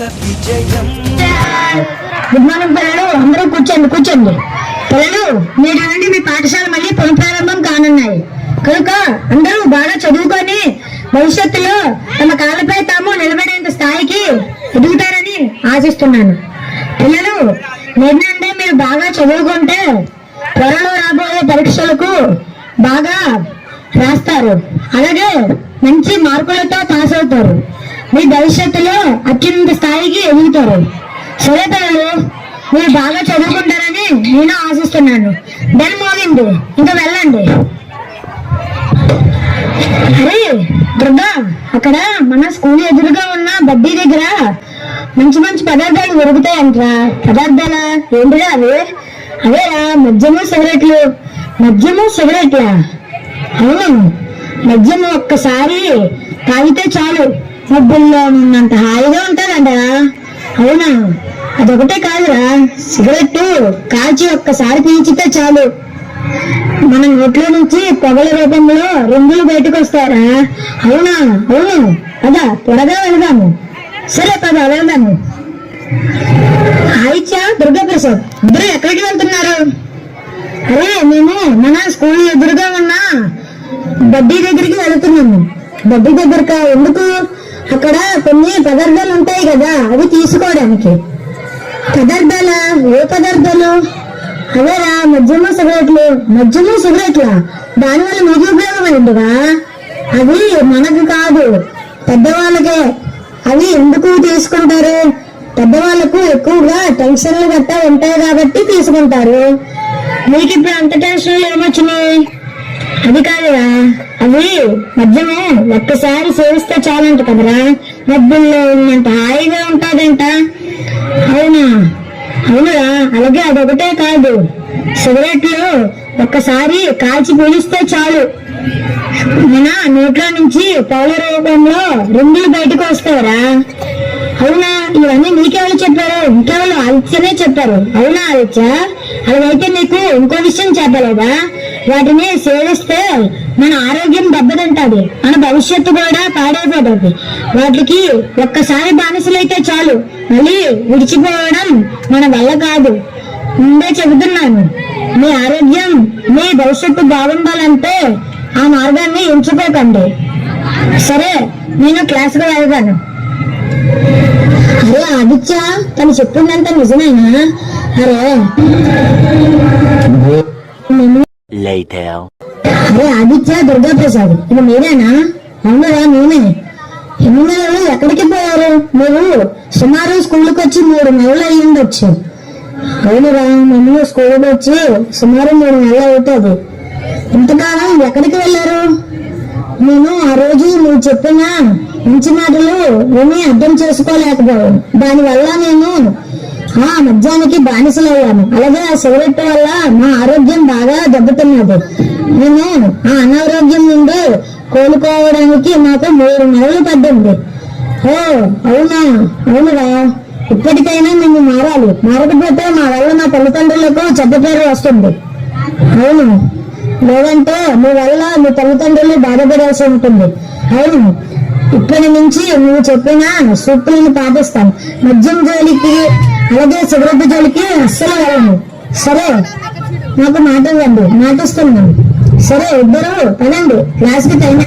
Good morning పిల్లలు అందరూ కూర్చోండి కూర్చోండి. పిల్లలు నేటి నుండి మీ పాఠశాల మళ్ళీ పునఃప్రారంభం కానున్నాయి. కనుక అందరూ బాగా చదువుకొని భవిష్యత్తులో తమ కాళ్ళపై తాము నిలబడేంత స్థాయికి ఎదుగుతారని ఆశిస్తున్నాను. పిల్లలు నిన్నంటే మీరు బాగా చదువుకుంటే త్వరలో రాబోయే పరీక్షలకు బాగా రాస్తారు. అలాగే మంచి మార్కులతో పాస్ అవుతారు. మీ భవిష్యత్తులో అత్యున్నత స్థాయికి ఎదుగుతారు. సరే పిల్లలు మీరు బాగా చదువుకుంటారని నేను ఆశిస్తున్నాను. బెల్ మోగింది ఇంకా వెళ్ళండి. అరే దుర్గా అక్కడ మన స్కూల్ ఎదురుగా ఉన్న బడ్డీ దగ్గర మంచి మంచి పదార్థాలు దొరుకుతాయంట్రా. పదార్థాలా ఏంటిరా అవి? అవేరా మద్యము సిగరెట్లు. మద్యము సిగరెట్లా? అవును మద్యము ఒక్కసారి తాగితే చాలు. మబ్బుల్లో ఉన్నంత హాయిగా ఉంటుందంట అవునా? అదొకటే కాదురా. సిగరెట్ కాల్చి ఒక్కసారి పీల్చితే చాలు. మన నోట్లో నుంచి పొగల రూపంలో రంగులు బయటకు వస్తారా అవునా? అవును. అదా త్వరగా వెళదాము. సరే పద వెళ్దాము. ఆయిత్య దుర్గాప్రసాద్ ఇద్దరు ఎక్కడికి వెళ్తున్నారు? అరే మేము మన స్కూల్ ఎదురుగా ఉన్న బడ్డీ దగ్గరికి వెళుతున్నాము. బడ్డీ దగ్గరకా? ఎందుకు? అక్కడ కొన్ని పదార్థాలు ఉంటాయి కదా అవి తీసుకోవడానికి. పదార్థాలా? ఏ పదార్థాలు? అవేరా? మద్యము సిగరెట్లు. మద్యము సిగరెట్లా? దానివల్ల మీకు ఉపయోగం ఏంటిరా అవి మనకు కాదు పెద్దవాళ్ళకే. అవి ఎందుకు తీసుకుంటారు? పెద్దవాళ్ళకు ఎక్కువగా టెన్షన్లు గట్టా ఉంటాయి కాబట్టి తీసుకుంటారు. మీకు ఇప్పుడు అంత టెన్షన్ ఏమొచ్చినాయి? అది కాదురా. అవి మద్యము ఒక్కసారి సేవిస్తే చాలంట కదరా. మద్యంలో ఉన్నంత హాయిగా ఉంటాదంట అవునా? అవునురా అలాగే అదొకటే కాదు. సిగరెట్లు ఒక్కసారి కాల్చి పీలిస్తే చాలు. మన నోట్లో నుంచి పౌల రూపంలో రెండులు బయటకు వస్తాయరా. అవునా? ఇవన్నీ నీకెవరు చెప్పారు? ఇంకెవరు ఆదిత్యనే చెప్పారు. అవునా ఆదిత్య? అలాగైతే నీకు ఇంకో విషయం చెప్పలేదా? వాటిని సేవిస్తే మన ఆరోగ్యం దెబ్బతింటది మన భవిష్యత్తు కూడా పాడైపోతుంది. వాటికి ఒక్కసారి బానిసలైతే చాలు మళ్ళీ విడిచిపోవడం మన వల్ల కాదు. ముందే చెబుతున్నాను మీ ఆరోగ్యం మీ భవిష్యత్తు బాగుండాలంటే ఆ మార్గాన్ని ఎంచుకోకండి. సరే నేను క్లాస్కి వెళ్తాను. అరే ఆదిత్య తను చెప్పిందంత నిజమేనా? అరే. Later. అరే ఆదిత్య దుర్గా ప్రసాద్ ఇది మీరేనా? అవునరా నేనే ఎన్ని నెలలు ఎక్కడికి పోయారు మీరు? సుమారు స్కూల్కి వచ్చి మూడు నెలలు అయ్యి ఉండొచ్చు అవునురా మేము స్కూల్కి వచ్చి సుమారు మూడు నెలలు అవుతుంది. ఇంతకాలం ఎక్కడికి వెళ్ళారు? నేను ఆ రోజు నువ్వు చెప్పిన మంచి మాటలు ఏమీ అర్థం చేసుకోలేకపోయాను. దానివల్ల నేను ఆ మద్యానికి బానిసలయ్యాను అలాగే ఆ సిగరెట్ వల్ల మా ఆరోగ్యం బాగా దెబ్బతిన్నది. నేను ఆ అనారోగ్యం నుండి కోలుకోవడానికి మాకు మూడు నెలలు పడ్డింది ఓ అవునా? అవునురా. ఇప్పటికైనా మేము మారాలి. మారకపోతే మా వల్ల మా తల్లిదండ్రులకు చెడ్డ పేరు వస్తుంది. అవును. లేదంటే మీ వల్ల మీ తల్లిదండ్రులు బాధపడాల్సి ఉంటుంది. అవును. ఇప్పటి నుంచి నువ్వు చెప్పిన సూక్తులను పాటిస్తాను. మద్యం జోలికి అలాగే సిగరెట్ జోలికి అస్సలు వెళ్ళను సరే నాకు మాట ఇవ్వండి మాటిస్తున్నాను సరే ఇద్దరు పదండి క్లాస్కి టైం